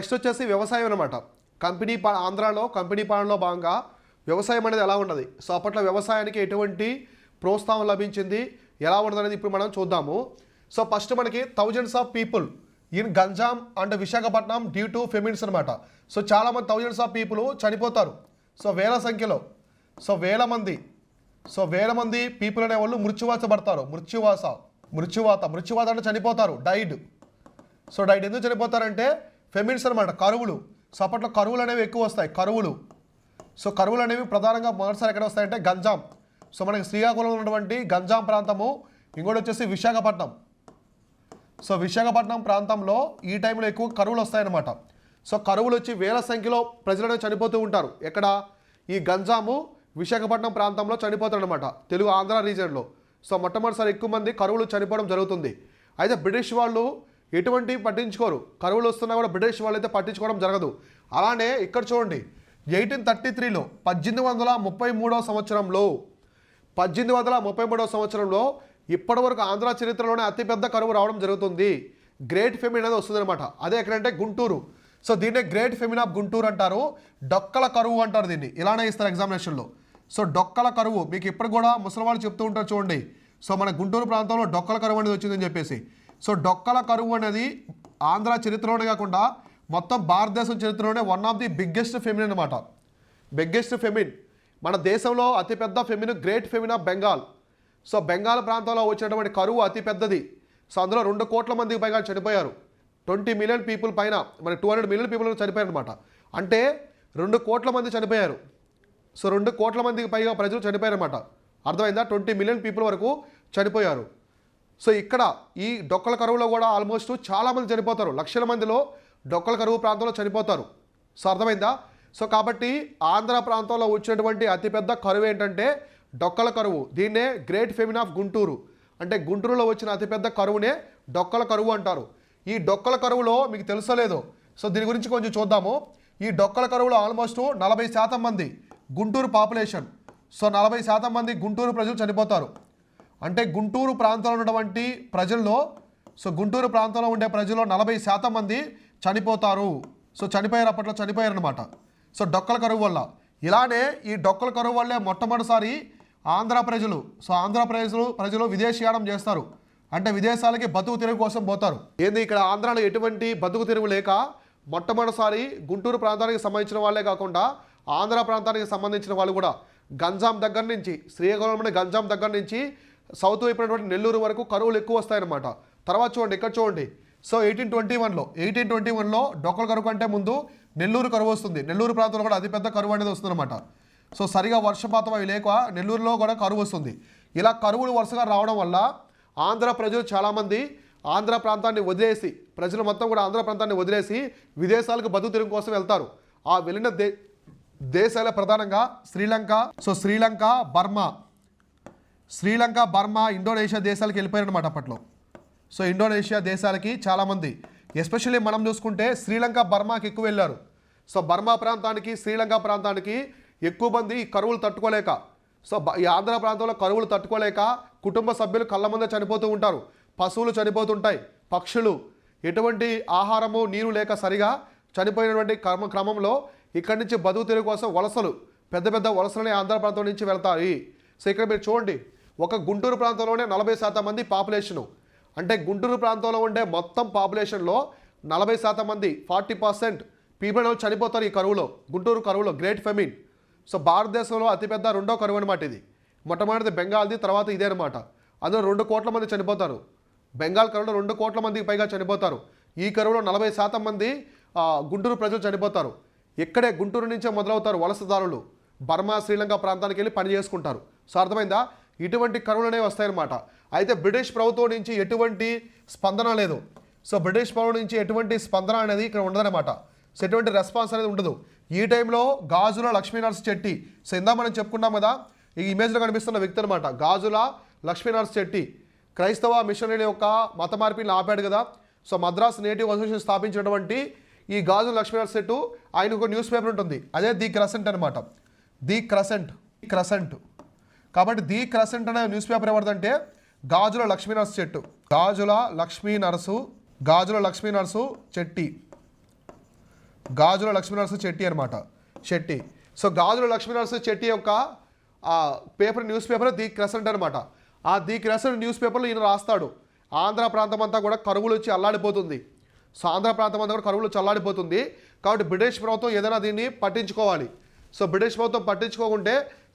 Next వచ్చేసి వ్యవసాయం అనమాట కంపెనీ పా ఆంధ్రాలో కంపెనీ పాలనలో భాగంగా వ్యవసాయం అనేది ఎలా ఉన్నది సో అప్పట్లో వ్యవసాయానికి ఎటువంటి ప్రోత్సాహం లభించింది? ఎలా ఉన్నది అనేది ఇప్పుడు మనం చూద్దాము. సో ఫస్ట్ మనకి thousands of people in Ganjam and Visakhapatnam due to famines అనమాట సో చాలామంది థౌజండ్స్ ఆఫ్ పీపుల్ చనిపోతారు. సో వేల సంఖ్యలో. సో వేల మంది. సో వేల మంది పీపుల్ అనేవాళ్ళు మృత్యువాసపడతారు మృత్యువాస మృత్యువాత మృత్యువాత అంటే చనిపోతారు. డైడ్. సో డైట్ ఎందుకు చనిపోతారంటే ఫెమిన్స్ అనమాట కరువులు. సో అప్పట్లో కరువులు అనేవి ఎక్కువ వస్తాయి కరువులు. సో కరువులు అనేవి ప్రధానంగా మొదటిసారి ఎక్కడ వస్తాయంటే గంజాం. సో మనకి శ్రీకాకుళం ఉన్నటువంటి గంజాం ప్రాంతము ఇంకోటి వచ్చేసి విశాఖపట్నం. సో విశాఖపట్నం ప్రాంతంలో ఈ టైంలో ఎక్కువ కరువులు వస్తాయన్నమాట. సో కరువులు వచ్చి వేల సంఖ్యలో ప్రజలను చనిపోతూ ఉంటారు. ఎక్కడ? ఈ గంజాము విశాఖపట్నం ప్రాంతంలో చనిపోతారనమాట తెలుగు ఆంధ్ర రీజియన్లో. సో మొట్టమొదటిసారి ఎక్కువ మంది కరువులు చనిపోవడం జరుగుతుంది. అయితే బ్రిటిష్ వాళ్ళు ఎటువంటి పట్టించుకోరు. కరువులు వస్తున్నా కూడా బ్రిటిష్ వాళ్ళైతే పట్టించుకోవడం జరగదు. అలానే ఇక్కడ చూడండి ఎయిటీన్ థర్టీ త్రీలో పద్దెనిమిది వందల ముప్పై మూడవ సంవత్సరంలో పద్దెనిమిది వందల ముప్పై మూడవ సంవత్సరంలో ఇప్పటివరకు ఆంధ్ర చరిత్రలోనే అతిపెద్ద కరువు రావడం జరుగుతుంది. గ్రేట్ ఫెమిన్ అనేది వస్తుంది అనమాట అదే ఎక్కడంటే గుంటూరు. సో దీన్నే గ్రేట్ ఫెమిన్ ఆఫ్ గుంటూరు అంటారు. డొక్కల కరువు అంటారు దీన్ని. ఇలానే ఇస్తారు ఎగ్జామినేషన్లో. సో డొక్కల కరువు. మీకు ఇప్పుడు కూడా ముసలి వాళ్ళు చెప్తూ ఉంటారు చూడండి. సో మన గుంటూరు ప్రాంతంలో డొక్కల కరువు అనేది వచ్చిందని చెప్పేసి. సో డొక్కల కరువు అనేది ఆంధ్ర చరిత్రలోనే కాకుండా మొత్తం భారతదేశం చరిత్రలోనే one of the biggest famine అనమాట బిగ్గెస్ట్ ఫెమిన్ మన దేశంలో అతిపెద్ద famine great famine of Bengal so Bengal ప్రాంతంలో వచ్చినటువంటి కరువు అతిపెద్దది సో అందులో రెండు కోట్ల మందికి పైగా చనిపోయారు. ట్వంటీ మిలియన్ పీపుల్ పైన మరి టూ హండ్రెడ్ మిలియన్ పీపుల్ చనిపోయారు అనమాట అంటే రెండు కోట్ల మంది చనిపోయారు. సో రెండు కోట్ల మందికి పైగా ప్రజలు చనిపోయారు అనమాట అర్థమైందా? ట్వంటీ మిలియన్ పీపుల్ వరకు చనిపోయారు. సో ఇక్కడ ఈ డొక్కల కరువులో కూడా ఆల్మోస్ట్ చాలామంది చనిపోతారు. లక్షల మందిలో డొక్కల కరువు ప్రాంతంలో చనిపోతారు. సో అర్థమైందా? సో కాబట్టి ఆంధ్ర ప్రాంతంలో వచ్చినటువంటి అతిపెద్ద కరువు ఏంటంటే డొక్కల కరువు. దీన్నే గ్రేట్ ఫెమిన్ ఆఫ్ గుంటూరు. అంటే గుంటూరులో వచ్చిన అతిపెద్ద కరువునే డొక్కల కరువు అంటారు. ఈ డొక్కల కరువులో మీకు తెలుసలేదు సో దీని గురించి కొంచెం చూద్దాము. ఈ డొక్కల కరువులో ఆల్మోస్ట్ నలభై శాతం మంది గుంటూరు పాపులేషన్. సో నలభై శాతం మంది గుంటూరు ప్రజలు చనిపోతారు. అంటే గుంటూరు ప్రాంతంలో ఉన్నటువంటి ప్రజల్లో సో గుంటూరు ప్రాంతంలో ఉండే ప్రజల్లో నలభై శాతం మంది చనిపోతారు. సో చనిపోయారు అప్పట్లో చనిపోయారు అనమాట సో డొక్కల కరువు వల్ల. ఇలానే ఈ డొక్కల కరువు వల్లే మొట్టమొదటిసారి ఆంధ్ర ప్రజలు సో ఆంధ్ర ప్రజలు ప్రజలు విదేశీయానం చేస్తారు. అంటే విదేశాలకి బతుకు తెరువు కోసం పోతారు. ఏంది ఇక్కడ ఆంధ్రాలో ఎటువంటి బతుకు తెరువు లేక మొట్టమొదటిసారి గుంటూరు ప్రాంతానికి సంబంధించిన వాళ్ళే కాకుండా ఆంధ్ర ప్రాంతానికి సంబంధించిన వాళ్ళు కూడా గంజాం దగ్గర నుంచి శ్రీకాకుళం గంజాం దగ్గర నుంచి సౌత్ వైపు నెల్లూరు వరకు కరువులు ఎక్కువ వస్తాయన్నమాట. తర్వాత చూడండి ఇక్కడ చూడండి. సో ఎయిటీన్ ట్వంటీ వన్లో ఎయిటీన్ ట్వంటీ వన్లో డొక్కల కరువు కంటే ముందు నెల్లూరు కరువు వస్తుంది. నెల్లూరు ప్రాంతంలో కూడా అతిపెద్ద కరువు అనేది వస్తుందన్నమాట. సో సరిగా వర్షపాతం అవి లేక నెల్లూరులో కూడా కరువు వస్తుంది. ఇలా కరువులు వరుసగా రావడం వల్ల ఆంధ్ర ప్రజలు చాలామంది ఆంధ్ర ప్రాంతాన్ని వదిలేసి ప్రజలు మొత్తం కూడా ఆంధ్ర ప్రాంతాన్ని వదిలేసి విదేశాలకు బతుకు తెరువు కోసం వెళ్తారు. ఆ వెళ్ళిన దే దేశాల ప్రధానంగా Sri Lanka so Sri Lanka Burma Sri Lanka Burma Indonesia దేశాలకు వెళ్ళిపోయారనమాట అప్పట్లో. సో ఇండోనేషియా దేశాలకి చాలామంది ఎస్పెషల్లీ మనం చూసుకుంటే శ్రీలంక బర్మాకి ఎక్కువ వెళ్ళారు. సో బర్మా ప్రాంతానికి శ్రీలంక ప్రాంతానికి ఎక్కువ మంది కరువులు తట్టుకోలేక సో బ- ఈ ఆంధ్ర ప్రాంతంలో కరువులు తట్టుకోలేక కుటుంబ సభ్యులు కళ్ళ ముందే చనిపోతూ ఉంటారు. పశువులు చనిపోతుంటాయి పక్షులు. ఎటువంటి ఆహారము నీరు లేక సరిగా చనిపోయినటువంటి క్రమ క్రమంలో ఇక్కడి నుంచి బతుకు తెరువు కోసం వలసలు పెద్ద పెద్ద వలసలని ఆంధ్ర ప్రాంతం నుంచి వెళ్తాయి. సో ఇక్కడ మీరు చూడండి ఒక గుంటూరు ప్రాంతంలోనే నలభై శాతం మంది పాపులేషను. అంటే గుంటూరు ప్రాంతంలో ఉండే మొత్తం పాపులేషన్లో నలభై శాతం మంది ఫార్టీ పర్సెంట్ పీపుల్ చనిపోతారు ఈ కరువులో. గుంటూరు కరువులో గ్రేట్ ఫెమిన్. సో భారతదేశంలో అతిపెద్ద రెండో కరువు అనమాట ఇది. మొట్టమొదటిది బెంగాల్ది తర్వాత ఇదే అనమాట అందులో రెండు కోట్ల మంది చనిపోతారు. బెంగాల్ కరువులో రెండు కోట్ల మందికి పైగా చనిపోతారు. ఈ కరువులో నలభై శాతం మంది గుంటూరు ప్రజలు చనిపోతారు. ఇక్కడే గుంటూరు నుంచే మొదలవుతారు వలసదారులు బర్మా శ్రీలంక ప్రాంతానికి వెళ్ళి పని చేసుకుంటారు. సో అర్థమైందా? ఇటువంటి కరువులు అనేవి వస్తాయన్నమాట. అయితే బ్రిటిష్ ప్రభుత్వం నుంచి ఎటువంటి స్పందన లేదు. సో బ్రిటిష్ ప్రభుత్వం నుంచి ఎటువంటి స్పందన అనేది ఇక్కడ ఉండదన్నమాట. సో ఎటువంటి రెస్పాన్స్ అనేది ఉండదు. ఈ టైంలో గాజుల లక్ష్మీనరసి చెట్టి సో ఇందా మనం చెప్పుకున్నాం కదా ఈ ఇమేజ్లో కనిపిస్తున్న వ్యక్తి అనమాట గాజుల లక్ష్మీనరసి చెట్టి క్రైస్తవ మిషనరీల యొక్క మత మార్పిడిని ఆపాడు కదా. సో మద్రాస్ నేటివ్ అసోసియేషన్ స్థాపించినటువంటి ఈ గాజు లక్ష్మీనరసి చెట్టు ఆయన ఒక న్యూస్ పేపర్ ఉంటుంది. అదే ది క్రసెంట్ అనమాట ది క్రసెంట్. క్రసెంట్. కాబట్టి ది క్రసెంట్ అనే న్యూస్ పేపర్ ఎవరిదంటే గాజుల లక్ష్మీ నరసు చెట్టు. గాజుల లక్ష్మీ నరసు గాజుల లక్ష్మీ నరసు చెట్టి. గాజుల లక్ష్మీనరసింహ చెట్టి అనమాట చెట్టి. సో గాజుల లక్ష్మీనరసింహ చెట్టి యొక్క paper news paper the Crescent అనమాట ఆ ది క్రెసెంట్ న్యూస్ పేపర్లో ఈయన రాస్తాడు. ఆంధ్ర ప్రాంతం అంతా కూడా కరువులు వచ్చి అల్లాడిపోతుంది. సో ఆంధ్ర ప్రాంతం అంతా కూడా కరువులు చల్లాడిపోతుంది కాబట్టి బ్రిటిష్ ప్రభుత్వం ఏదైనా దీన్ని పట్టించుకోవాలి. సో బ్రిటిష్ ప్రభుత్వం పట్టించుకోకుంటే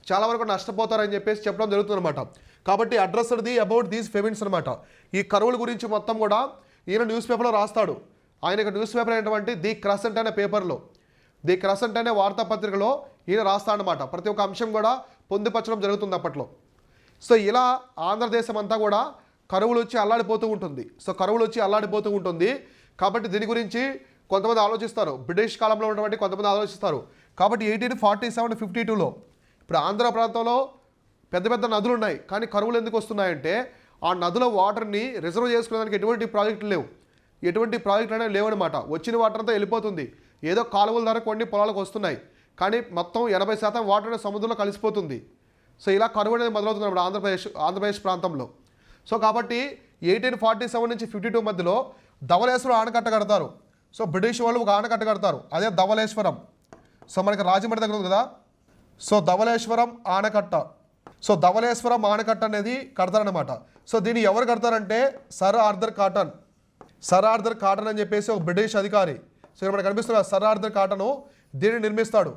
చాలా వరకు నష్టపోతారని చెప్పేసి చెప్పడం జరుగుతుంది అనమాట కాబట్టి address the about these famines అనమాట ఈ కరువుల గురించి మొత్తం కూడా ఈయన న్యూస్ పేపర్లో రాస్తాడు. ఆయన న్యూస్ పేపర్ అయినటువంటి ది క్రసెంట్ అనే పేపర్లో. ది క్రసెంట్ అనే వార్తాపత్రికలో ఈయన రాస్తాడనమాట ప్రతి ఒక్క అంశం కూడా పొందుపరచడం జరుగుతుంది అప్పట్లో. సో ఇలా ఆంధ్రదేశం అంతా కూడా కరువులు వచ్చి అల్లాడిపోతూ ఉంటుంది. సో కరువులు వచ్చి అల్లాడిపోతూ ఉంటుంది. కాబట్టి దీని గురించి కొంతమంది ఆలోచిస్తారు. బ్రిటిష్ కాలంలో ఉన్నటువంటి కొంతమంది ఆలోచిస్తారు. కాబట్టి ఎయిటీన్ ఫార్టీ సెవెన్ ఫిఫ్టీ టూలో ఇప్పుడు ఆంధ్ర ప్రాంతంలో పెద్ద పెద్ద నదులు ఉన్నాయి కానీ కరువులు ఎందుకు వస్తున్నాయంటే ఆ నదుల వాటర్ని రిజర్వ్ చేసుకోవడానికి ఎటువంటి ప్రాజెక్టులు లేవు. ఎటువంటి ప్రాజెక్టులు అనేవి లేవనమాట. వచ్చిన వాటర్ అంతా వెళ్ళిపోతుంది. ఏదో కాలువల ద్వారా కొన్ని పొలాలకు వస్తున్నాయి కానీ మొత్తం ఎనభై శాతం వాటర్ సముద్రంలో కలిసిపోతుంది. సో ఇలా కరువు అనేది మొదలవుతుంది అప్పుడు ఆంధ్రప్రదేశ్ ఆంధ్రప్రదేశ్ ప్రాంతంలో. సో కాబట్టి ఎయిటీన్ ఫార్టీ సెవెన్ నుంచి ఫిఫ్టీ టూ మధ్యలో ధవళేశ్వరం ఆనకట్ట కడతారు. సో బ్రిటిష్ వాళ్ళు ఒక ఆనకట్ట కడతారు. అదే ధవళేశ్వరం. సో మనకి రాజమండ్రి దగ్గర ఉంది కదా? సో ధవళేశ్వరం ఆనకట్ట. సో ధవళేశ్వరం ఆనకట్ట అనేది కడతారనమాట సో దీన్ని ఎవరు కడతారంటే sir Arthur Cotton. Sir Arthur Cotton అని చెప్పేసి ఒక బ్రిటిష్ అధికారి. సో మనకు కనిపిస్తున్న సర్ ఆర్థర్ కాటను దీన్ని నిర్మిస్తాడు.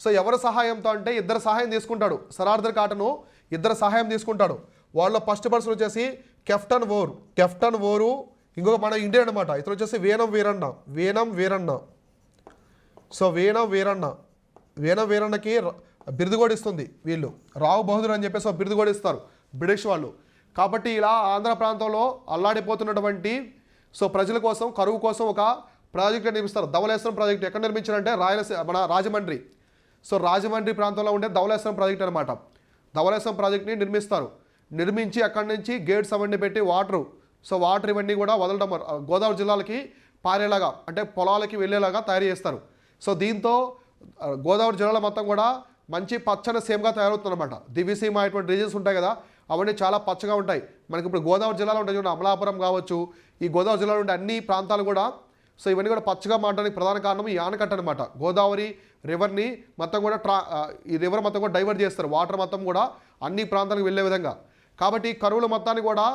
సో ఎవరి సహాయంతో అంటే ఇద్దరు సహాయం తీసుకుంటాడు. సర్ ఆర్థర్ కాటను ఇద్దరు సహాయం తీసుకుంటాడు. వాళ్ళ ఫస్ట్ పర్సన్ వచ్చేసి కెప్టన్ ఓర్ కెప్టన్ ఓరు ఇంకొక మన ఇండియన్ అనమాట ఇతను వచ్చేసి వేనం వీరన్న. వేనం వీరన్న. సో వేణం వీరన్న. వీణ వీరణకి బిరుదు కూడా ఇస్తుంది వీళ్ళు. రావు బహదూర్ అని చెప్పేసి బిరుదు కూడా ఇస్తారు బ్రిటిష్ వాళ్ళు. కాబట్టి ఇలా ఆంధ్ర ప్రాంతంలో అల్లాడిపోతున్నటువంటి సో ప్రజల కోసం కరువు కోసం ఒక ప్రాజెక్ట్ నిర్మిస్తారు. ధవలేశ్వరం ప్రాజెక్ట్ ఎక్కడ నిర్మించారంటే రాయలసీమ మన రాజమండ్రి. సో రాజమండ్రి ప్రాంతంలో ఉండే ధవళేశ్వరం ప్రాజెక్ట్ అనమాట ధవలేశ్వరం ప్రాజెక్ట్ని నిర్మిస్తారు. నిర్మించి అక్కడి నుంచి గేట్స్ అవన్నీ పెట్టి వాటరు సో వాటర్ ఇవన్నీ కూడా వదలడం గోదావరి జిల్లాలకి పారేలాగా అంటే పొలాలకి వెళ్ళేలాగా తయారు చేస్తారు. సో దీంతో గోదావరి జిల్లాలో మొత్తం కూడా మంచి పచ్చని సేమ్గా తయారవుతుందన్నమాట. దివ్యసీమ అటువంటి రీజన్స్ ఉంటాయి కదా అవన్నీ చాలా పచ్చగా ఉంటాయి. మనకి ఇప్పుడు గోదావరి జిల్లాలో ఉంటాయి చూడండి అమలాపురం కావచ్చు ఈ గోదావరి జిల్లాలో ఉండే అన్ని ప్రాంతాలు కూడా సో ఇవన్నీ కూడా పచ్చగా మారడానికి ప్రధాన కారణం ఈ ఆనకట్ట అనమాట గోదావరి రివర్ని మొత్తం కూడా ట్రా ఈ రివర్ మొత్తం కూడా డైవర్ట్ చేస్తారు. వాటర్ మొత్తం కూడా అన్ని ప్రాంతాలకు వెళ్ళే విధంగా. కాబట్టి ఈ కరువుల మొత్తాన్ని కూడా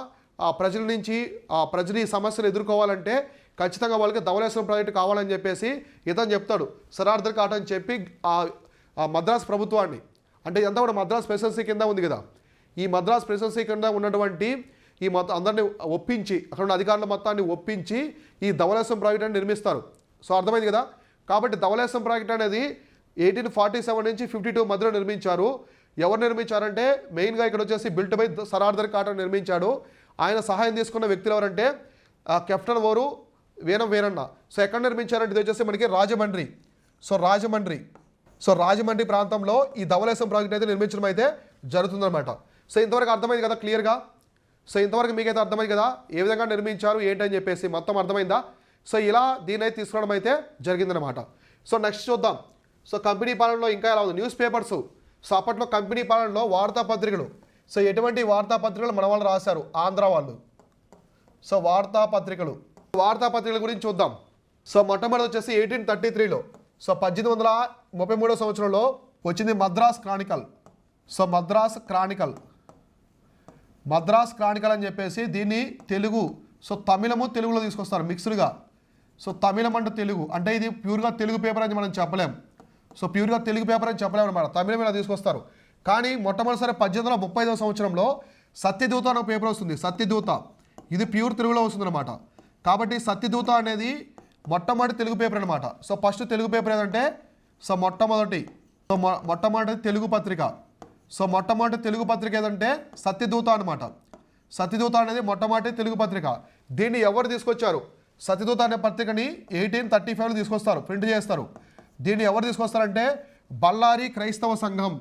ఆ ప్రజల నుంచి ఆ ప్రజలు ఈ సమస్యను ఎదుర్కోవాలంటే ఖచ్చితంగా వాళ్ళకి ధవలేశ్వరం ప్రాజెక్టు కావాలని చెప్పేసి ఇతను చెప్తాడు. సరార్థర్ కాట అని చెప్పి ఆ మద్రాస్ ప్రభుత్వాన్ని అంటే ఇదంతా కూడా మద్రాస్ ప్రెసిడెన్సీ కింద ఉంది కదా. ఈ మద్రాస్ ప్రెసిడెన్సీ కింద ఉన్నటువంటి ఈ మొత్తం అందరిని ఒప్పించి అక్కడ ఉన్న అధికారుల మొత్తాన్ని ఒప్పించి ఈ ధవళేశ్వరం ప్రాజెక్ట్ అని నిర్మిస్తారు. సో అర్థమైంది కదా? కాబట్టి ధవళేశ్వరం ప్రాజెక్ట్ అనేది ఎయిటీన్ ఫార్టీ సెవెన్ నుంచి ఫిఫ్టీ టూ మధ్యలో నిర్మించారు. ఎవరు నిర్మించారంటే మెయిన్గా ఇక్కడ వచ్చేసి బిల్ట్ బై సరార్థర్ కాటన్ నిర్మించాడు. ఆయన సహాయం తీసుకున్న వ్యక్తులు ఎవరంటే ఆ, కెప్టెన్ ఓరు వీరం వీరన్న. సో ఎక్కడ నిర్మించారంటే ఇది వచ్చేసి మనకి రాజమండ్రి. సో రాజమండ్రి. సో రాజమండ్రి ప్రాంతంలో ఈ ధవలేశం ప్రాజెక్ట్ అయితే నిర్మించడం అయితే జరుగుతుందన్నమాట. సో ఇంతవరకు అర్థమైంది కదా క్లియర్గా? సో ఇంతవరకు మీకైతే అర్థమైంది కదా ఏ విధంగా నిర్మించారు ఏంటని చెప్పేసి మొత్తం అర్థమైందా? సో ఇలా దీని అయితే తీసుకురావడం అయితే జరిగిందనమాట సో నెక్స్ట్ చూద్దాం. సో కంపెనీ పాలనలో ఇంకా ఎలా ఉంది? News papers. సో అప్పట్లో కంపెనీ పాలనలో వార్తాపత్రికలు సో ఎటువంటి వార్తాపత్రికలు మన వాళ్ళు రాశారు? ఆంధ్ర వాళ్ళు. సో వార్తాపత్రికలు వార్తాపత్రికల గురించి చూద్దాం. సో మొట్టమొదటి వచ్చేసి ఎయిటీన్ థర్టీ త్రీలో. సో పద్దెనిమిది వందల ముప్పై మూడో సంవత్సరంలో వచ్చింది Madras Chronicle. So Madras Chronicle. Madras Chronicle అని చెప్పేసి దీన్ని తెలుగు సో తమిళము తెలుగులో తీసుకొస్తారు మిక్స్డ్గా. సో తమిళం అంటే తెలుగు. అంటే ఇది ప్యూర్గా తెలుగు పేపర్ అని మనం చెప్పలేం. సో ప్యూర్గా తెలుగు పేపర్ అని చెప్పలేము అనమాట తమిళం ఇలా తీసుకొస్తారు. కానీ మొట్టమొదటిసారి పద్దెనిమిది వందల ముప్పై ఐదవ సంవత్సరంలో సత్యదూత అనే పేపర్ వస్తుంది. సత్యదూత. ఇది ప్యూర్ తెలుగులో వస్తుందన్నమాట. కాబట్టి సత్యదూత అనేది మొట్టమొదటి తెలుగు పేపర్ అనమాట సో ఫస్ట్ తెలుగు పేపర్ ఏదంటే సో మొట్టమొదటి సో మొట్టమొదటి తెలుగు పత్రిక. సో మొట్టమొదటి తెలుగు పత్రిక ఏదంటే సత్యదూత అనమాట సత్యదూత అనేది మొట్టమొదటి తెలుగు పత్రిక. దీన్ని ఎవరు తీసుకొచ్చారు? సత్యదూత అనే పత్రికని ఎయిటీన్ థర్టీ ఫైవ్లో తీసుకొస్తారు ప్రింట్ చేస్తారు. దీన్ని ఎవరు తీసుకొస్తారంటే బళ్ళారి క్రైస్తవ సంఘం.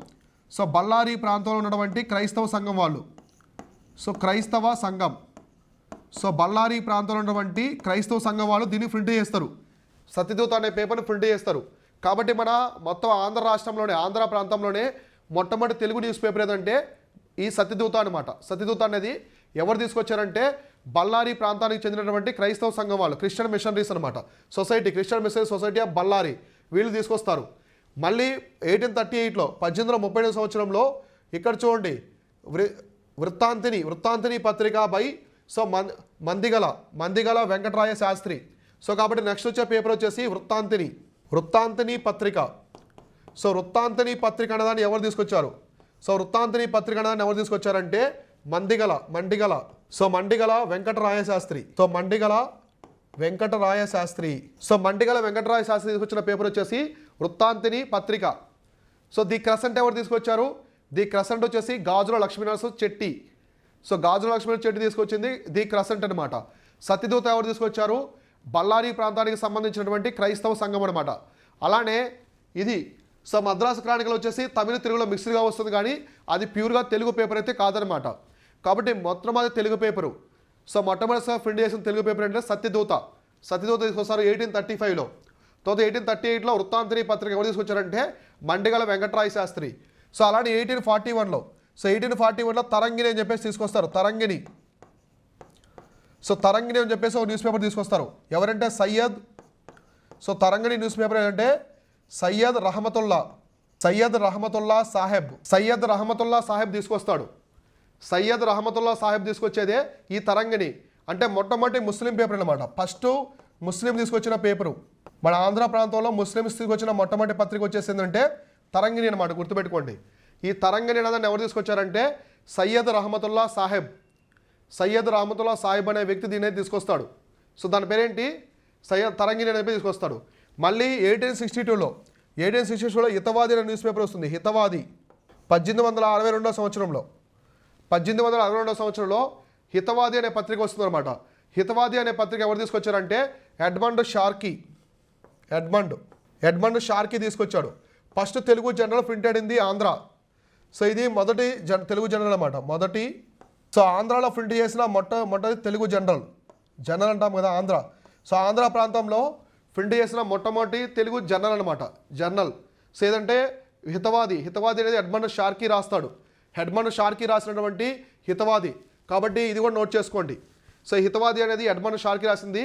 సో బళ్ళారి ప్రాంతంలో ఉన్నటువంటి క్రైస్తవ సంఘం వాళ్ళు. సో క్రైస్తవ సంఘం. సో బళ్ళారి ప్రాంతంలో ఉన్నటువంటి క్రైస్తవ సంఘం వాళ్ళు దీన్ని ప్రింట్ చేస్తారు. సత్యదూత అనే పేపర్ని ప్రింట్ చేస్తారు. కాబట్టి మన మొత్తం ఆంధ్ర రాష్ట్రంలోనే ఆంధ్ర ప్రాంతంలోనే మొట్టమొదటి తెలుగు న్యూస్ పేపర్ ఏదంటే ఈ సత్యదూత అనమాట సత్యదూత అనేది ఎవరు తీసుకొచ్చారంటే బళ్ళారి ప్రాంతానికి చెందినటువంటి క్రైస్తవ సంఘం వాళ్ళు క్రిస్టియన్ మిషనరీస్ అనమాట society Christian missionary society of Bellary వీళ్ళు తీసుకొస్తారు. మళ్ళీ ఎయిటీన్ థర్టీ ఎయిట్లో పద్దెనిమిది వందల ముప్పై సంవత్సరంలో ఇక్కడ చూడండి వృ వృత్తాంతిని వృత్తాంతిని పత్రిక బై సో మన్ మందిగల మందిగల వెంకటరాయ శాస్త్రి. సో కాబట్టి నెక్స్ట్ వచ్చే పేపర్ వచ్చేసి వృత్తాంతిని వృత్తాంతిని పత్రిక. సో వృత్తాంతిని పత్రిక అనేదాన్ని ఎవరు తీసుకొచ్చారు? సో వృత్తాంతిని పత్రిక అనేదాన్ని ఎవరు తీసుకొచ్చారంటే Mandigala Mandigala. So Mandigala Venkataraya Sastri. So Mandigala Venkataraya Sastri. So Mandigala Venkataraya Sastri తీసుకొచ్చిన పేపర్ వచ్చేసి వృత్తాంతిని పత్రిక. సో ది క్రసెంట్ ఎవరు తీసుకొచ్చారు? ది క్రసెంట్ వచ్చేసి గాజుల లక్ష్మీనరసు చెట్టి సో గాజుల లక్ష్మీనరసు చెట్టు తీసుకొచ్చింది ది క్రసెంట్ అనమాట సత్యదూత ఎవరు తీసుకొచ్చారు? బళ్ళారి ప్రాంతానికి సంబంధించినటువంటి క్రైస్తవ సంఘం అనమాట అలానే ఇది సో మద్రాసు క్రానికలు వచ్చేసి తమిళ తెలుగులో మిక్స్డ్గా వస్తుంది కానీ అది ప్యూర్గా తెలుగు పేపర్ అయితే కాదనమాట కాబట్టి మొట్టమొదటి తెలుగు పేపరు. సో మొట్టమొదటిసారి ప్రింట్ చేసిన తెలుగు పేపర్ అంటే సత్యదూత. సత్యదూత తీసుకొస్తారు ఎయిటీన్ థర్టీ ఫైవ్లో. తర్వాత ఎయిటీన్ థర్టీ ఎయిట్లో వృత్తాంతరి పత్రిక ఎవరు తీసుకొచ్చారంటే మండిగల వెంకటరాయ శాస్త్రి. సో అలానే ఎయిటీన్ ఫార్టీ వన్లో. సో ఎయిటీన్ ఫార్టీ వన్లో తరంగిణి అని చెప్పేసి తీసుకొస్తారు. తరంగిణి. సో తరంగిణి అని చెప్పేసి ఒక న్యూస్ పేపర్ తీసుకొస్తారు. ఎవరంటే Syed. So Tarangini news paper ఏంటంటే సయ్యద్ రహమతుల్లా. సయ్యద్ రహమతుల్లా సాహెబ్. సయ్యద్ రహమతుల్లా సాహెబ్ తీసుకొస్తాడు. సయ్యద్ రహమతుల్లా సాహెబ్ తీసుకొచ్చేదే ఈ తరంగిణి. అంటే మొట్టమొదటి ముస్లిం పేపర్ అనమాట ఫస్ట్ ముస్లిం తీసుకొచ్చిన పేపరు. మన ఆంధ్ర ప్రాంతంలో ముస్లిమ్స్ తీసుకొచ్చిన మొట్టమొదటి పత్రిక వచ్చేసి ఏంటంటే తరంగిణి అనమాట గుర్తుపెట్టుకోండి. ఈ తరంగ నినాదాన్ని ఎవరు తీసుకొచ్చారంటే సయ్యద్ రహమతుల్లా సాహెబ్. సయ్యద్ రహమతుల్లా సాహిబ్ అనే వ్యక్తి దీన్ని తీసుకొస్తాడు. సో దాని పేరేంటి? సయ్యద్ తరంగి అనే తీసుకొస్తాడు. మళ్ళీ ఎయిటీన్ సిక్స్టీ టూలో ఎయిటీన్ సిక్స్టీ టూలో హితవాది అనే న్యూస్ పేపర్ వస్తుంది హితవాది. పద్దెనిమిది వందల అరవై రెండో సంవత్సరంలో పద్దెనిమిది వందల అరవై రెండో సంవత్సరంలో హితవాది అనే పత్రిక వస్తుందన్నమాట. హితవాది అనే పత్రిక ఎవరు తీసుకొచ్చారంటే Edmund Sharkey. Edmund Edmund Sharkey తీసుకొచ్చాడు. First Telugu journal printed in the Andhra. So ఇది మొదటి జన్ తెలుగు జనరల్ అనమాట మొదటి సో ఆంధ్రాలో ప్రింట్ చేసిన మొట్ట మొదటి తెలుగు జనరల్. జనరల్ అంటాం కదా ఆంధ్ర. సో ఆంధ్ర ప్రాంతంలో ప్రింట్ చేసిన మొట్టమొదటి తెలుగు జర్నల్ అనమాట జర్నల్ సో ఏదంటే హితవాది. హితవాది అనేది హెడ్మన్ షార్కీ రాస్తాడు. హెడ్మన్ షార్కీ రాసినటువంటి హితవాది. కాబట్టి ఇది కూడా నోట్ చేసుకోండి. సో హితవాది అనేది హెడ్మన్ షార్కీ రాసింది.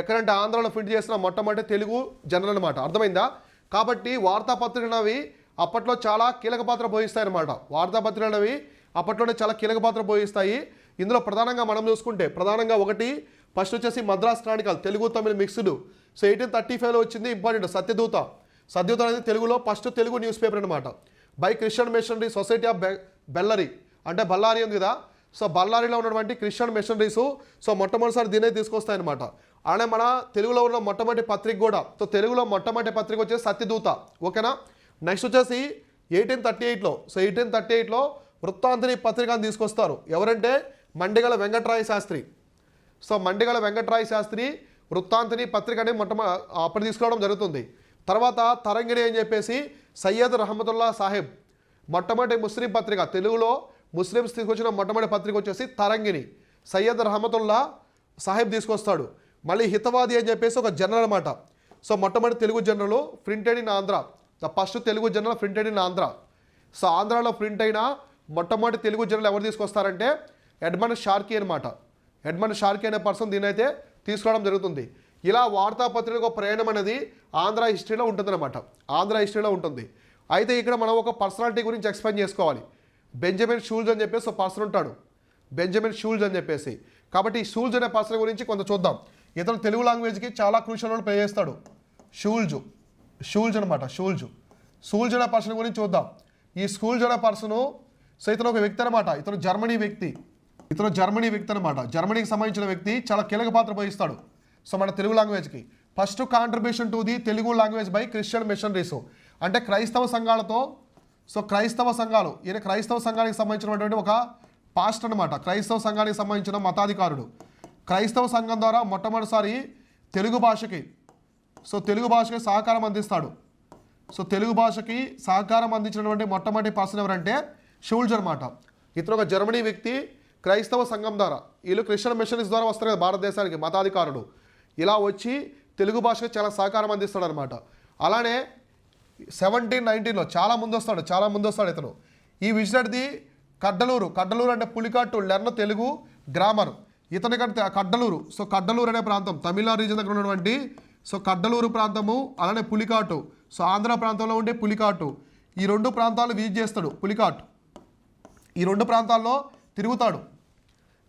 ఎక్కడంటే ఆంధ్రాలో ప్రింట్ చేసిన మొట్టమొదటి తెలుగు జర్నల్ అనమాట అర్థమైందా? కాబట్టి వార్తాపత్రికలు అనేవి అప్పట్లో చాలా కీలక పాత్ర పోషిస్తాయి అనమాట వార్తాపత్రికలు అనేవి అప్పట్లోనే చాలా కీలక పాత్ర పోషిస్తాయి. ఇందులో ప్రధానంగా మనం చూసుకుంటే ప్రధానంగా ఒకటి ఫస్ట్ వచ్చేసి Madras Chronicle Telugu Tamil mixed. So eighteen thirty ఫైవ్లో వచ్చింది ఇంపార్టెంట్ సత్యదూత. సత్యదూత అనేది తెలుగులో ఫస్ట్ తెలుగు న్యూస్ పేపర్ అనమాట by Christian missionary society of Bellary. అంటే బల్లారి ఉంది కదా. సో బల్లారిలో ఉన్నటువంటి క్రిస్టియన్ మిషనరీస్ సో మొట్టమొదటిసారి దీనే తీసుకొస్తాయన్నమాట. అలానే మన తెలుగులో ఉన్న మొట్టమొదటి పత్రిక కూడా సో తెలుగులో మొట్టమొదటి పత్రిక వచ్చేసి సత్యదూత. ఓకేనా? నెక్స్ట్ వచ్చేసి ఎయిటీన్ థర్టీ ఎయిట్లో సో ఎయిటీన్ థర్టీ ఎయిట్లో వృత్తాంతిని పత్రికను తీసుకొస్తారు. ఎవరంటే మండిగల వెంకటరాయ శాస్త్రి. సో మండిగల వెంకటరాయ శాస్త్రి వృత్తాంతని పత్రికని మొట్టమ అప్పుడు తీసుకురావడం జరుగుతుంది. తర్వాత తరంగిణి అని చెప్పేసి సయ్యద్ రహమతుల్లా సాహెబ్. మొట్టమొదటి ముస్లిం పత్రిక తెలుగులో ముస్లిమ్స్ తీసుకొచ్చిన మొట్టమొదటి పత్రిక వచ్చేసి తరంగిణి. సయ్యద్ రహమతుల్లా సాహెబ్ తీసుకొస్తాడు. మళ్ళీ హితవాది అని చెప్పేసి ఒక జనరల్ అనమాట సో మొట్టమొదటి Telugu journal printed in Andhra. The first Telugu journal print అయిన ఆంధ్ర. సో ఆంధ్రాలో ప్రింట్ అయిన మొట్టమొదటి తెలుగు జనరల్ ఎవరు తీసుకొస్తారంటే ఎడ్మండ్ షార్కీ అనమాట ఎడ్మండ్ షార్కీ అనే పర్సన్ దీని అయితే తీసుకోవడం జరుగుతుంది. ఇలా వార్తాపత్రిక ప్రయాణం అనేది ఆంధ్ర హిస్టరీలో ఉంటుందన్నమాట. ఆంధ్ర హిస్టరీలో ఉంటుంది. అయితే ఇక్కడ మనం ఒక పర్సనాలిటీ గురించి ఎక్స్ప్లెయిన్ చేసుకోవాలి. బెంజమిన్ షూల్జ్ అని చెప్పేసి ఒక పర్సన్ ఉంటాడు. బెంజమిన్ షూల్జ్ అని చెప్పేసి. కాబట్టి ఈ షూల్జ్ అనే పర్సన్ గురించి కొంత చూద్దాం. ఇతను తెలుగు లాంగ్వేజ్కి చాలా క్రూషల్ రోల్ ప్లే చేస్తాడు. షూల్జు. షూల్జ్ అనమాట షూల్జు. షూల్జ్ అనే పర్సన్ గురించి చూద్దాం. ఈ షూల్జ్ అనే పర్సను సో ఇతను ఒక వ్యక్తి అనమాట ఇతను జర్మనీ వ్యక్తి. ఇతను జర్మనీ వ్యక్తి అనమాట జర్మనీకి సంబంధించిన వ్యక్తి చాలా కీలక పాత్ర పోషిస్తాడు. సో మన Telugu లాంగ్వేజ్కి first contribution to the Telugu language by Christian missionaries అంటే క్రైస్తవ సంఘాలతో సో క్రైస్తవ సంఘాలు ఈయన క్రైస్తవ సంఘానికి సంబంధించినటువంటి ఒక పాస్ట్ అనమాట క్రైస్తవ సంఘానికి సంబంధించిన మతాధికారుడు. క్రైస్తవ సంఘం ద్వారా మొట్టమొదటిసారి తెలుగు భాషకి సో తెలుగు భాషకి సహకారం అందిస్తాడు. సో తెలుగు భాషకి సహకారం అందించినటువంటి మొట్టమొదటి పర్సన్ ఎవరంటే షూల్జ్ అనమాట ఇతను ఒక జర్మనీ వ్యక్తి క్రైస్తవ సంఘం ద్వారా. వీళ్ళు క్రిస్టియన్ మిషనరీస్ ద్వారా వస్తారు కదా భారతదేశానికి మతాధికారుడు ఇలా వచ్చి తెలుగు భాషకి చాలా సహకారం అందిస్తాడు అనమాట అలానే సెవెంటీన్ నైన్టీన్లో చాలా ముందు వస్తాడు చాలా ముందు వస్తాడు ఇతను. ఈ విజిటెడ్ ది కడ్డలూరు కడ్డలూరు అంటే పులికాటు లెర్న తెలుగు గ్రామర్. ఇతని కంటే కడ్డలూరు సో కడ్డలూరు అనే ప్రాంతం తమిళనాడు రీజన్ దగ్గర ఉన్నటువంటి సో కడ్డలూరు ప్రాంతము అలానే పులికాటు. సో ఆంధ్ర ప్రాంతంలో ఉండే పులికాటు. ఈ రెండు ప్రాంతాలు విజిట్ చేస్తాడు పులికాటు. ఈ రెండు ప్రాంతాల్లో తిరుగుతాడు.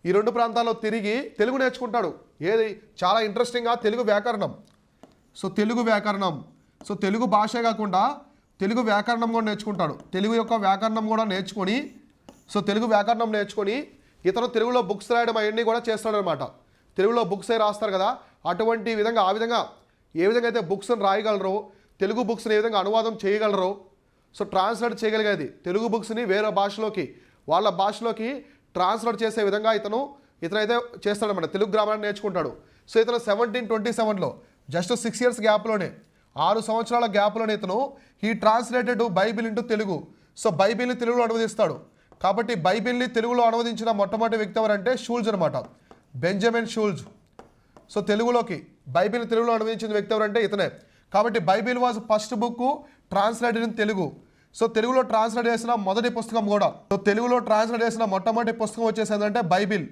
ఈ రెండు ప్రాంతాల్లో తిరిగి తెలుగు నేర్చుకుంటాడు. ఏది? చాలా ఇంట్రెస్టింగ్గా తెలుగు వ్యాకరణం. సో తెలుగు వ్యాకరణం. సో తెలుగు భాషే కాకుండా తెలుగు వ్యాకరణం కూడా నేర్చుకుంటాడు. తెలుగు యొక్క వ్యాకరణం కూడా నేర్చుకొని సో తెలుగు వ్యాకరణం నేర్చుకొని ఇతను తెలుగులో బుక్స్ రాయడం అవన్నీ కూడా చేస్తాడనమాట తెలుగులో బుక్స్ రాస్తారు కదా. అటువంటి విధంగా ఆ విధంగా ఏ విధంగా అయితే బుక్స్ని రాయగలరో తెలుగు బుక్స్ని ఏ విధంగా అనువాదం చేయగలరో సో ట్రాన్స్లేట్ చేయగలిగేది తెలుగు బుక్స్ని వేరే భాషలోకి వాళ్ళ భాషలోకి ట్రాన్స్లేట్ చేసే విధంగా ఇతను ఇతనైతే చేస్తాడనమాట తెలుగు గ్రామాన్ని నేర్చుకుంటాడు. సో ఇతను సెవెంటీన్ ట్వంటీ సెవెన్లో జస్ట్ సిక్స్ ఇయర్స్ గ్యాప్లోనే ఆరు సంవత్సరాల గ్యాప్లోనే ఇతను ఈ translated Bible into Telugu. So బైబిల్ని తెలుగులో అనువదిస్తాడు. కాబట్టి బైబిల్ని తెలుగులో అనువదించిన మొట్టమొదటి వ్యక్తి ఎవరంటే షూల్జ్ అనమాట బెంజమిన్ షూల్జ్. సో తెలుగులోకి బైబిల్ తెలుగులో అనువదించిన వ్యక్తి ఎవరంటే ఇతనే. కాబట్టి Bible was first book translated in Telugu. So తెలుగులో ట్రాన్స్లేట్ చేసిన మొదటి పుస్తకం కూడా. సో తెలుగులో ట్రాన్స్లేట్ చేసిన మొట్టమొదటి పుస్తకం వచ్చేసి ఏంటంటే బైబిల్.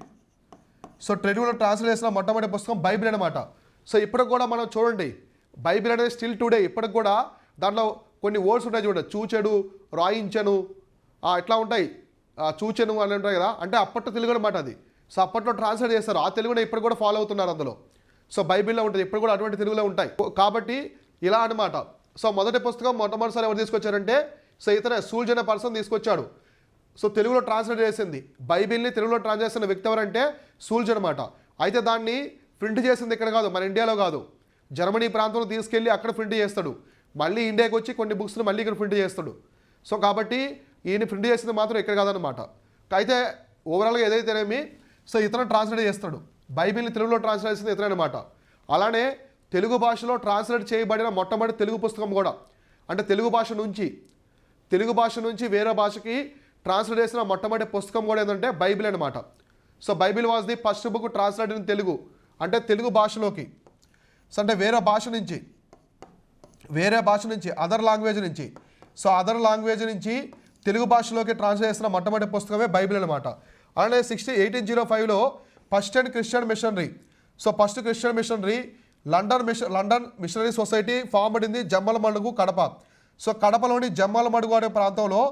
సో తెలుగులో ట్రాన్స్లేట్ చేసిన మొట్టమొదటి పుస్తకం బైబిల్ అనమాట సో ఇప్పటికి కూడా మనం చూడండి. బైబిల్ అనేది స్టిల్ టుడే ఇప్పటికి కూడా దాంట్లో కొన్ని వర్డ్స్ ఉంటాయి చూడండి. చూచెడు రాయించను ఇట్లా ఉంటాయి. చూచెను అని ఉంటాయి కదా. అంటే అప్పట్లో తెలుగు అనమాట అది. సో అప్పట్లో ట్రాన్స్లేట్ చేస్తారు. ఆ తెలుగునే ఇప్పుడు కూడా ఫాలో అవుతున్నారు అందులో. సో బైబిల్లో ఉంటుంది ఇప్పుడు కూడా అటువంటి తెలుగులో ఉంటాయి. కాబట్టి ఇలా అనమాట సో మొదటి పుస్తకం మొట్టమొదటిసారి ఎవరు తీసుకొచ్చారంటే సో ఇతనే సూల్జ్ అనే పర్సన్ తీసుకొచ్చాడు. సో తెలుగులో ట్రాన్స్లేట్ చేసింది. బైబిల్ని తెలుగులో ట్రాన్స్లేట్ చేసిన వ్యక్తి ఎవరంటే సూల్జ్ అనమాట అయితే దాన్ని ప్రింట్ చేసింది ఇక్కడ కాదు మన ఇండియాలో కాదు. జర్మనీ ప్రాంతంలో తీసుకెళ్ళి అక్కడ ప్రింట్ చేస్తాడు. మళ్ళీ ఇండియాకి వచ్చి కొన్ని బుక్స్ని మళ్ళీ ఇక్కడ ప్రింట్ చేస్తాడు. సో కాబట్టి ఈయన ప్రింట్ చేసింది మాత్రం ఇక్కడ కాదనమాట అయితే ఓవరాల్గా ఏదైతేనేమి సో ఇతను ట్రాన్స్లేట్ చేస్తాడు. బైబిల్ని తెలుగులో ట్రాన్స్లేట్ చేసింది ఇతనే అనమాట అలానే తెలుగు భాషలో ట్రాన్స్లేట్ చేయబడిన మొట్టమొదటి తెలుగు పుస్తకం కూడా. అంటే తెలుగు భాష నుంచి తెలుగు భాష నుంచి వేరే భాషకి ట్రాన్స్లేట్ చేసిన మొట్టమొదటి పుస్తకం కూడా ఏంటంటే బైబిల్ అనమాట so Bible was the first book translate in Telugu. అంటే తెలుగు భాషలోకి. సో అంటే వేరే భాష నుంచి వేరే భాష నుంచి అదర్ లాంగ్వేజ్ నుంచి. సో అదర్ లాంగ్వేజ్ నుంచి తెలుగు భాషలోకి ట్రాన్స్లేట్ చేసిన మొట్టమొదటి పుస్తకమే బైబిల్ అనమాట అలానే సిక్స్టీ ఎయిటీన్ జీరో ఫైవ్లో first and Christian missionary. So first Christian missionary London mission London missionary society form అడింది Jammalamadugu Kadapa. So కడపలోని జమ్మలమడుగు అనే ప్రాంతంలో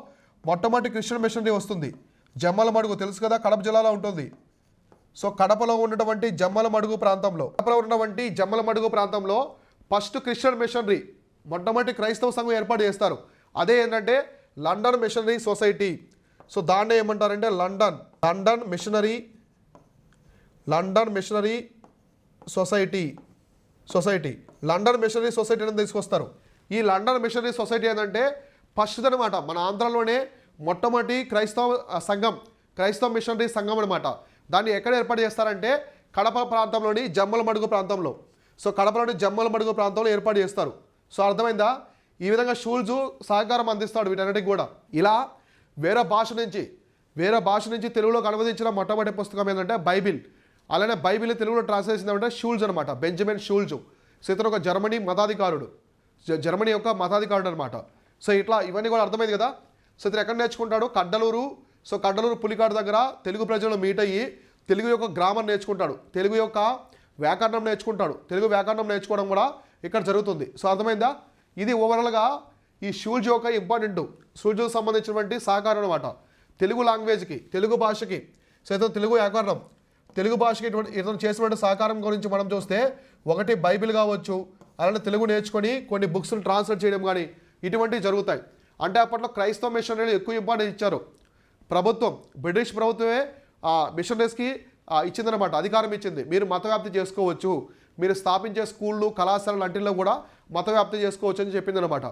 మొట్టమొదటి క్రిస్టియన్ మిషనరీ వస్తుంది. జమ్మలమడుగు తెలుసు కదా కడప జిల్లాలో ఉంటుంది. సో కడపలో ఉన్నటువంటి జమ్మలమడుగు ప్రాంతంలో కడపలో ఉన్నటువంటి జమ్మలమడుగు ప్రాంతంలో ఫస్ట్ క్రిస్టియన్ మిషనరీ మొట్టమొదటి క్రైస్తవ సంఘం ఏర్పాటు చేస్తారు. అదే ఏంటంటే లండన్ మిషనరీ సొసైటీ. సో దాన్నే ఏమంటారంటే London London missionary London missionary society society London missionary society అని తీసుకొస్తారు. ఈ లండన్ మిషనరీ సొసైటీ ఏంటంటే ఫస్ట్ అనమాట మన ఆంధ్రలోనే మొట్టమొదటి క్రైస్తవ సంఘం క్రైస్తవ మిషనరీ సంఘం అనమాట దాన్ని ఎక్కడ ఏర్పాటు చేస్తారంటే కడప ప్రాంతంలోని జమ్మలమడుగు ప్రాంతంలో. సో కడపలోని జమ్మలమడుగు ప్రాంతంలో ఏర్పాటు చేస్తారు. సో అర్థమైందా? ఈ విధంగా షూల్జు సహకారం అందిస్తాడు వీటన్నిటికి కూడా. ఇలా వేరే భాష నుంచి వేరే భాష నుంచి తెలుగులోకి అనువదించిన మొట్టమొదటి పుస్తకం ఏంటంటే బైబిల్. అలానే బైబిల్ తెలుగులో ట్రాన్స్లేట్ చేసిందంటే షూల్జ్ అనమాట బెంజమిన్ షూల్జు. సో ఇతను ఒక జర్మనీ మతాధికారుడు. జర్మనీ యొక్క మతాధికారుడు అనమాట సో ఇట్లా ఇవన్నీ కూడా అర్థమైంది కదా? సో ఇతను ఎక్కడ నేర్చుకుంటాడు? కడ్డలూరు. సో కడ్డలూరు పులికాడు దగ్గర తెలుగు ప్రజలు మీట్ అయ్యి తెలుగు యొక్క గ్రామర్ నేర్చుకుంటాడు. తెలుగు యొక్క వ్యాకరణం నేర్చుకుంటాడు. తెలుగు వ్యాకరణం నేర్చుకోవడం కూడా ఇక్కడ జరుగుతుంది. సో అర్థమైందా? ఇది ఓవరాల్గా ఈ షూల్జ్ యొక్క ఇంపార్టెంట్. షూల్జ్కి సంబంధించినటువంటి సహకారం అనమాట తెలుగు లాంగ్వేజ్కి తెలుగు భాషకి. సో ఇతను తెలుగు వ్యాకరణం. తెలుగు భాషకి ఇటువంటి ఇతను చేసినటువంటి సహకారం గురించి మనం చూస్తే ఒకటి బైబిల్ కావచ్చు అలానే తెలుగు నేర్చుకొని కొన్ని బుక్స్ని ట్రాన్స్లేట్ చేయడం కానీ ఇటువంటివి జరుగుతాయి. అంటే అప్పట్లో క్రైస్తవ మిషనరీలు ఎక్కువ ఇంపార్టెన్స్ ఇచ్చారు. ప్రభుత్వం బ్రిటిష్ ప్రభుత్వమే ఆ మిషనరీస్కి ఇచ్చిందనమాట అధికారం ఇచ్చింది. మీరు మతవ్యాప్తి చేసుకోవచ్చు. మీరు స్థాపించే స్కూళ్ళు కళాశాలలు అంటిలో కూడా మతవ్యాప్తి చేసుకోవచ్చు అని చెప్పిందనమాట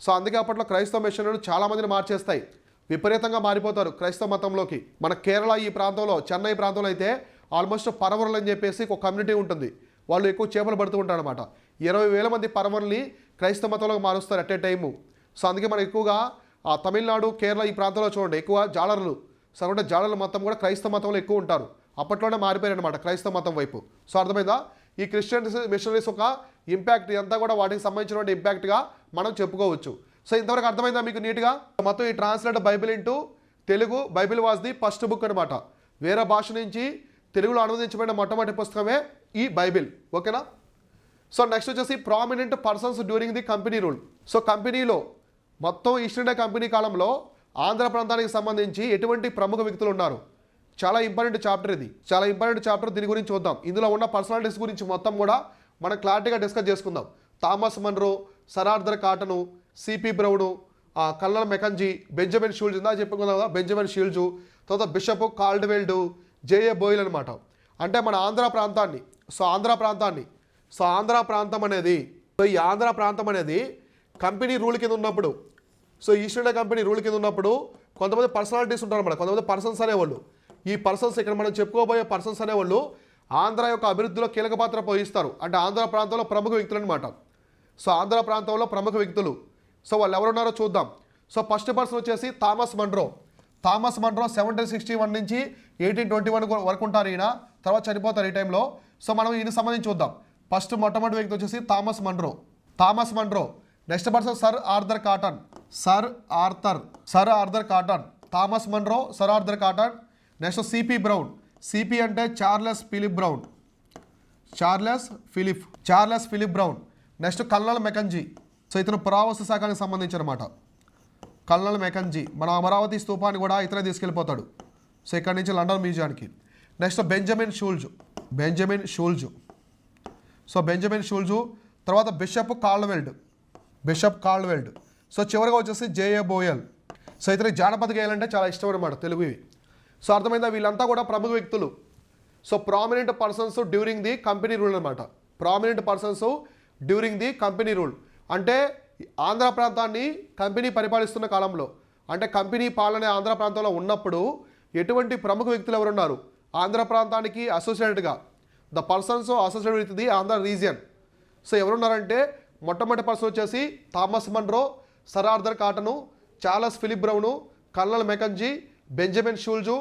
సో అందుకే అప్పట్లో క్రైస్తవ మిషనరీలు చాలామందిని మార్చేస్తాయి. విపరీతంగా మారిపోతారు క్రైస్తవ మతంలోకి. మన కేరళ ఈ ప్రాంతంలో చెన్నై ప్రాంతంలో అయితే ఆల్మోస్ట్ పరవరులు అని చెప్పేసి ఒక కమ్యూనిటీ ఉంటుంది. వాళ్ళు ఎక్కువ చేపలు పడుతూ ఉంటారు అనమాట ఇరవై వేల మంది పరవర్ని క్రైస్తవ మతంలోకి మారుస్తారు అట్ ఏ టైము. సో అందుకే మనం ఎక్కువగా ఆ తమిళనాడు కేరళ ఈ ప్రాంతంలో చూడండి ఎక్కువ జాలర్లు సో అంటే జాలర్ల మొత్తం కూడా క్రైస్తవ మతంలో ఎక్కువ ఉంటారు. అప్పట్లోనే మారిపోయారు అనమాట క్రైస్తవ మతం వైపు. సో అర్థమైందా? ఈ క్రిస్టియన్స్ మిషనరీస్ ఒక ఇంపాక్ట్ ఇదంతా కూడా వాటికి సంబంధించినటువంటి ఇంపాక్ట్గా మనం చెప్పుకోవచ్చు. సో ఇంతవరకు అర్థమైందా మీకు నీట్గా? మొత్తం ఈ translate Bible into Telugu Bible was the first book అనమాట వేరే భాష నుంచి తెలుగులో అనువదించబడిన మొట్టమొదటి పుస్తకమే ఈ బైబిల్. ఓకేనా? సో నెక్స్ట్ వచ్చేసి prominent persons during the company rule so కంపెనీలో మొత్తం ఈస్ట్ ఇండియా కంపెనీ కాలంలో ఆంధ్ర ప్రాంతానికి సంబంధించి ఎటువంటి ప్రముఖ వ్యక్తులు ఉన్నారు? చాలా ఇంపార్టెంట్ చాప్టర్ ఇది. చాలా ఇంపార్టెంట్ చాప్టర్ దీని గురించి చూద్దాం. ఇందులో ఉన్న పర్సనాలిటీస్ గురించి మొత్తం కూడా మనం క్లారిటీగా డిస్కస్ చేసుకుందాం. Thomas Munro sir Arthur Cotton C P Brown ఆ, కల్నల్ మెకంజీ బెంజమిన్ షూల్జ్. ఇందా చెప్పుకున్నాం కదా బెంజమిన్ షూల్జు తర్వాత బిషప్ కాల్డ్వెల్డు జేఏ బోయిల్ అనమాట అంటే మన ఆంధ్ర ప్రాంతాన్ని సో ఆంధ్ర ప్రాంతాన్ని సో ఆంధ్ర ప్రాంతం అనేది సో ఈ ఆంధ్ర ప్రాంతం అనేది కంపెనీ రూల్ కింద ఉన్నప్పుడు so east India company rule కింద ఉన్నప్పుడు కొంతమంది పర్సనాలిటీస్ ఉంటారు అనమాట కొంతమంది పర్సన్స్ అనేవాళ్ళు. ఈ పర్సన్స్ ఇక్కడ మనం చెప్పుకోబోయే పర్సన్స్ అనేవాళ్ళు ఆంధ్ర యొక్క అభివృద్ధిలో కీలక పాత్ర పోషిస్తారు. అంటే ఆంధ్ర ప్రాంతంలో ప్రముఖ వ్యక్తులు అనమాట సో ఆంధ్ర ప్రాంతంలో ప్రముఖ వ్యక్తులు. సో వాళ్ళు ఎవరున్నారో చూద్దాం. సో ఫస్ట్ పర్సన్ వచ్చేసి Thomas Munro. Thomas Munro seventeen sixty one నుంచి ఎయిటీన్ ట్వంటీ వన్ వరకు ఉంటారు ఈయన. తర్వాత చనిపోతారు ఈ టైంలో. సో మనం ఈయన సంబంధించి చూద్దాం. ఫస్ట్ మొట్టమొదటి వ్యక్తి వచ్చేసి Thomas Munro. Thomas Munro. Next person sir Arthur Cotton. Sir Arthur. Sir Arthur Cotton. Thomas Munro sir Arthur Cotton. Next CP Brown. CP అంటే Charles Philip Brown. Charles Philip. Charles Philip Brown. Next colonel Mackenzie. So ఇతను పురావస్తు శాఖకి సంబంధించి అనమాట colonel Mackenzie. మన అమరావతి స్తూపాన్ని కూడా ఇతనే తీసుకెళ్ళిపోతాడు. So ఇక్కడ నుంచి London మ్యూజియానికి. Next Benjamin Schulze. Benjamin Schulze. So Benjamin Schulze తర్వాత bishop Caldwell bishop Caldwell so చివరిగా వచ్చేసి జేఏ బోయల్. సో ఇతనికి జానపద గేయాలంటే చాలా ఇష్టం అనమాట తెలుగువి. సో అర్థమైందా? వీళ్ళంతా కూడా ప్రముఖ వ్యక్తులు. So prominent persons during the company rule అనమాట prominent persons during the company rule అంటే ఆంధ్ర ప్రాంతాన్ని కంపెనీ పరిపాలిస్తున్న కాలంలో. అంటే కంపెనీ పాలన ఆంధ్ర ప్రాంతంలో ఉన్నప్పుడు ఎటువంటి ప్రముఖ వ్యక్తులు ఎవరున్నారు? ఆంధ్ర ప్రాంతానికి అసోసియేటెడ్గా the persons associated with the Andhra region so ఎవరున్నారంటే మొట్టమొదటి పర్సన్ వచ్చేసి Thomas Munro sir Arthur Cotton Charles Philip Brown colonel Mackenzie Benjamin Schulze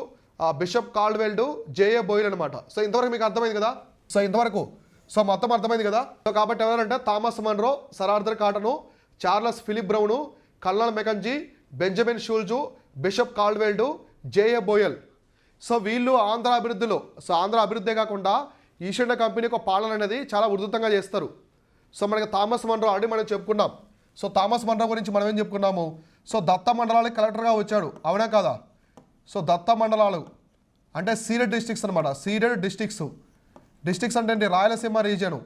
bishop Caldwell JA Boyle అనమాట సో ఇంతవరకు మీకు అర్థమైంది కదా? సో ఇంతవరకు. సో మొత్తం అర్థమైంది కదా? సో కాబట్టి ఎవరంటే Thomas Munro sir Arthur Cotton Charles Philip Brown colonel Mackenzie Benjamin Schulze bishop Caldwell JA Boyle. So వీళ్ళు ఆంధ్ర అభివృద్ధిలో సో ఆంధ్ర అభివృద్ధే కాకుండా ఈశాన్య కంపెనీ యొక్క పాలన అనేది చాలా ఉధృతంగా చేస్తారు. సో మనకి థామస్ మండ్రో ఆల్రెడీ మనం చెప్పుకున్నాం. సో థామస్ మండ్రో గురించి మనం ఏం చెప్పుకున్నాము? సో దత్త మండలాలకు కలెక్టర్గా వచ్చాడు. అవునా కదా? సో దత్త మండలాలు అంటే సీడెడ్ డిస్ట్రిక్ట్స్ అనమాట సీడెడ్ డిస్ట్రిక్ట్స్. డిస్ట్రిక్ట్స్ అంటే ఏంటి? Rayalaseema region.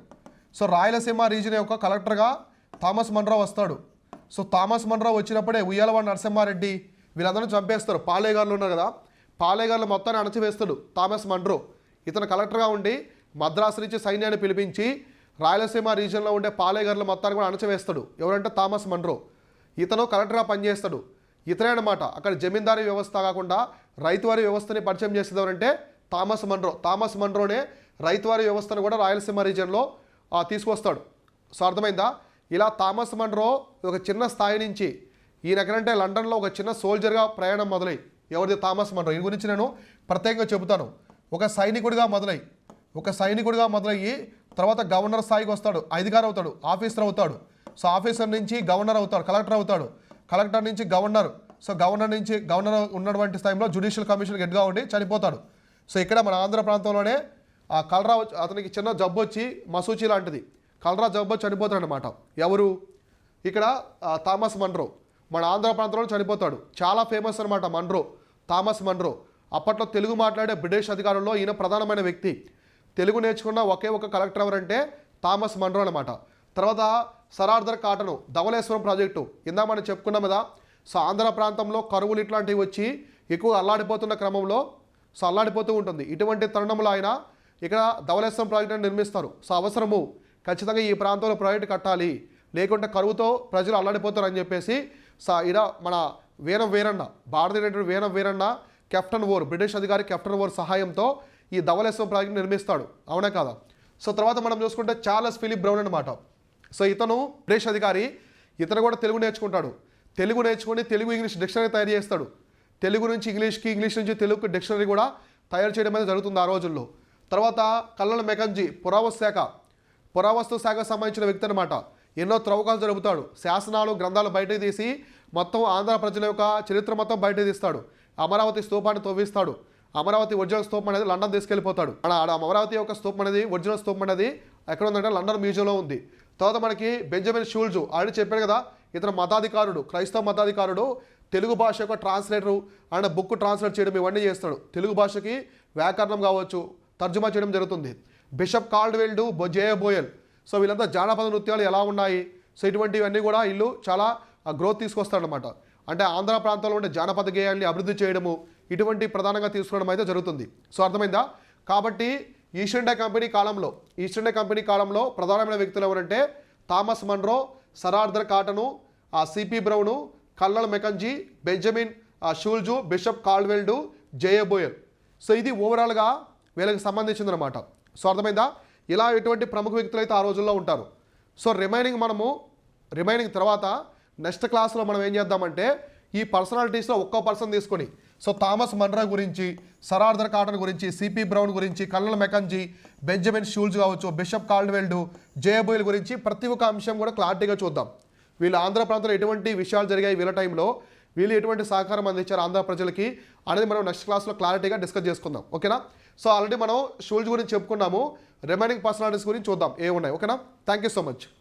So Rayalaseema region యొక్క కలెక్టర్గా థామస్ మండ్రో వస్తాడు. సో థామస్ మండ్రో వచ్చినప్పుడే ఉయ్యాలవాడ నరసింహారెడ్డి వీళ్ళందరూ చంపేస్తారు. పాలేగారులు ఉన్నారు కదా. పాలేగారులు మొత్తాన్ని అణచివేస్తాడు. Thomas Munro. ఇతను కలెక్టర్గా ఉండి మద్రాసు నుంచి సైన్యాన్ని పిలిపించి రాయలసీమ రీజియన్లో ఉండే పాలేగర్ల మొత్తాన్ని కూడా అణచివేస్తాడు. ఎవరంటే థామస్ మండ్రో. ఇతను కలెక్టర్గా పనిచేస్తాడు. ఇతనే అనమాట అక్కడ జమీందారీ వ్యవస్థ కాకుండా రైతువారి వ్యవస్థని పరిచయం చేసేది ఎవరంటే థామస్ మండ్రో. థామస్ మండ్రోనే రైతువారి వ్యవస్థను కూడా రాయలసీమ రీజియన్లో ఆ, తీసుకొస్తాడు. సో అర్థమైందా? ఇలా థామస్ మండ్రో ఒక చిన్న స్థాయి నుంచి ఈయనకంటే లండన్లో ఒక చిన్న సోల్జర్గా ప్రయాణం మొదలై ఎవరిది థామస్ మండ్రో ఈ గురించి నేను ప్రత్యేకంగా చెబుతాను. ఒక సైనికుడిగా మొదలై ఒక సైనికుడిగా మొదలయ్యి తర్వాత గవర్నర్ స్థాయికి వస్తాడు. అధికారి అవుతాడు. ఆఫీసర్ అవుతాడు. సో ఆఫీసర్ నుంచి గవర్నర్ అవుతాడు. కలెక్టర్ అవుతాడు. కలెక్టర్ నుంచి గవర్నర్. సో గవర్నర్ నుంచి గవర్నర్ ఉన్నటువంటి స్థాయిలో జ్యుడిషియల్ కమిషన్ హెడ్గా ఉండి చనిపోతాడు. సో ఇక్కడ మన ఆంధ్ర ప్రాంతంలోనే ఆ కలరా అతనికి చిన్న జబ్బు వచ్చి మసూచి లాంటిది. కలరా జబ్బు చనిపోతాడు అనమాట ఎవరు? ఇక్కడ థామస్ మన్రో. మన ఆంధ్ర ప్రాంతంలో చనిపోతాడు. చాలా ఫేమస్ అనమాట మన్రో థామస్ మన్రో. అప్పట్లో తెలుగు మాట్లాడే బ్రిటిష్ అధికారుల్లో ఈయన ప్రధానమైన వ్యక్తి. తెలుగు నేర్చుకున్న ఒకే ఒక కలెక్టర్ ఎవరంటే థామస్ మన్రో అనమాట తర్వాత సరార్దర్ కాటను ధవళేశ్వరం ప్రాజెక్టు. ఇందా మనం చెప్పుకున్నాం కదా సో ఆంధ్ర ప్రాంతంలో కరువులు ఇట్లాంటివి వచ్చి ఎక్కువ అల్లాడిపోతున్న క్రమంలో సో అల్లాడిపోతూ ఉంటుంది. ఇటువంటి తరుణంలో ఆయన ఇక్కడ ధవలేశ్వరం ప్రాజెక్టును నిర్మిస్తారు. సో అవసరము ఖచ్చితంగా ఈ ప్రాంతంలో ప్రాజెక్టు కట్టాలి. లేకుంటే కరువుతో ప్రజలు అల్లాడిపోతారు అని చెప్పేసి సా ఈడ మన వీరం వీరన్న భారతీయ Veeram Veeranna captain Orr British అధికారి కెప్టెన్ ఓర్ సహాయంతో ఈ ధవలేశ్వరం ప్రాజెక్ట్ నిర్మిస్తాడు. అవునా కాదా? సో తర్వాత మనం చూసుకుంటే చార్లెస్ ఫిలిప్ బ్రౌన్ అనమాట సో ఇతను బ్రిటిష్ అధికారి ఇతను కూడా తెలుగు నేర్చుకుంటాడు. తెలుగు నేర్చుకుని తెలుగు ఇంగ్లీష్ డిక్షనరీ తయారు చేస్తాడు. తెలుగు నుంచి ఇంగ్లీష్కి ఇంగ్లీష్ నుంచి తెలుగుకి డిక్షనరీ కూడా తయారు చేయడం అనేది జరుగుతుంది ఆ రోజుల్లో. తర్వాత కల్లల మెకంజీ పురావస్తు శాఖ. పురావస్తు శాఖకు సంబంధించిన వ్యక్తి అనమాట ఎన్నో త్రవ్వకాలు జరుపుతాడు. శాసనాలు గ్రంథాలు బయటకు తీసి మొత్తం ఆంధ్ర ప్రజల యొక్క చరిత్ర మొత్తం బయట తీస్తాడు. అమరావతి స్తూపాన్ని తవ్విస్తాడు. అమరావతి ఒరిజినల్ స్తూపం అనేది లండన్ తీసుకెళ్ళిపోతాడు. మన అమరావతి యొక్క స్తూపం అనేది ఒరిజినల్ స్తూపం అనేది ఎక్కడ ఉందంటే లండన్ మ్యూజియంలో ఉంది. తర్వాత మనకి బెంజమిన్ షూల్జు ఆల్రెడీ చెప్పాడు కదా ఇతను మతాధికారుడు క్రైస్తవ మతాధికారుడు తెలుగు భాష యొక్క ట్రాన్స్లేటరు ఆయన బుక్ ట్రాన్స్లేట్ చేయడం ఇవన్నీ చేస్తాడు. తెలుగు భాషకి వ్యాకరణం కావచ్చు తర్జుమా చేయడం జరుగుతుంది. Bishop Caldwell J A Boyle so వీళ్ళంతా జానపద నృత్యాలు ఎలా ఉన్నాయి? సో ఇటువంటివన్నీ కూడా వీళ్ళు చాలా గ్రోత్ తీసుకొస్తారనమాట అంటే ఆంధ్ర ప్రాంతంలో ఉండే జానపద గేయాన్ని అభివృద్ధి చేయడము ఇటువంటి ప్రధానంగా తీసుకోవడం అయితే జరుగుతుంది. సో అర్థమైందా? కాబట్టి ఈస్ట్ ఇండియా కంపెనీ కాలంలో ఈస్ట్ ఇండియా కంపెనీ కాలంలో ప్రధానమైన వ్యక్తులు ఎవరంటే Thomas Munro sir Arthur Cotton ఆ CP Brown colonel Mackenzie Benjamin ఆ షూల్జు బిషప్ కాల్వెల్డు జేయబోయల్ సో ఇది ఓవరాల్గా వీళ్ళకి సంబంధించిందనమాట సో అర్థమైందా? ఇలా ఎటువంటి ప్రముఖ వ్యక్తులు అయితే ఆ రోజుల్లో ఉంటారు. సో రిమైనింగ్ మనము రిమైనింగ్ తర్వాత నెక్స్ట్ క్లాస్లో మనం ఏం చేద్దామంటే ఈ పర్సనాలిటీస్లో ఒక్కో పర్సన్ తీసుకొని సో థామస్ మన్రా గురించి సరార్దర్ కాటన్ గురించి సిపి బ్రౌన్ గురించి కల్నల్ మెకంజీ బెంజమిన్ షూల్జ్ కావచ్చు బిషప్ కాల్డ్వెల్డ్ జేబోయిల్ గురించి ప్రతి ఒక్క అంశం కూడా క్లారిటీగా చూద్దాం. వీళ్ళు ఆంధ్ర ప్రాంతంలో ఎటువంటి విషయాలు జరిగాయి వీళ్ళ టైంలో వీళ్ళు ఎటువంటి సహకారం అందించారు ఆంధ్ర ప్రజలకి అనేది మనం నెక్స్ట్ క్లాస్లో క్లారిటీగా డిస్కస్ చేసుకుందాం. ఓకేనా? సో ఆల్రెడీ మనం షూల్స్ గురించి చెప్పుకున్నాము. రిమైనింగ్ పర్సనాలిటీస్ గురించి చూద్దాం. ఏ ఉన్నాయి ఓకేనా? Thank you so much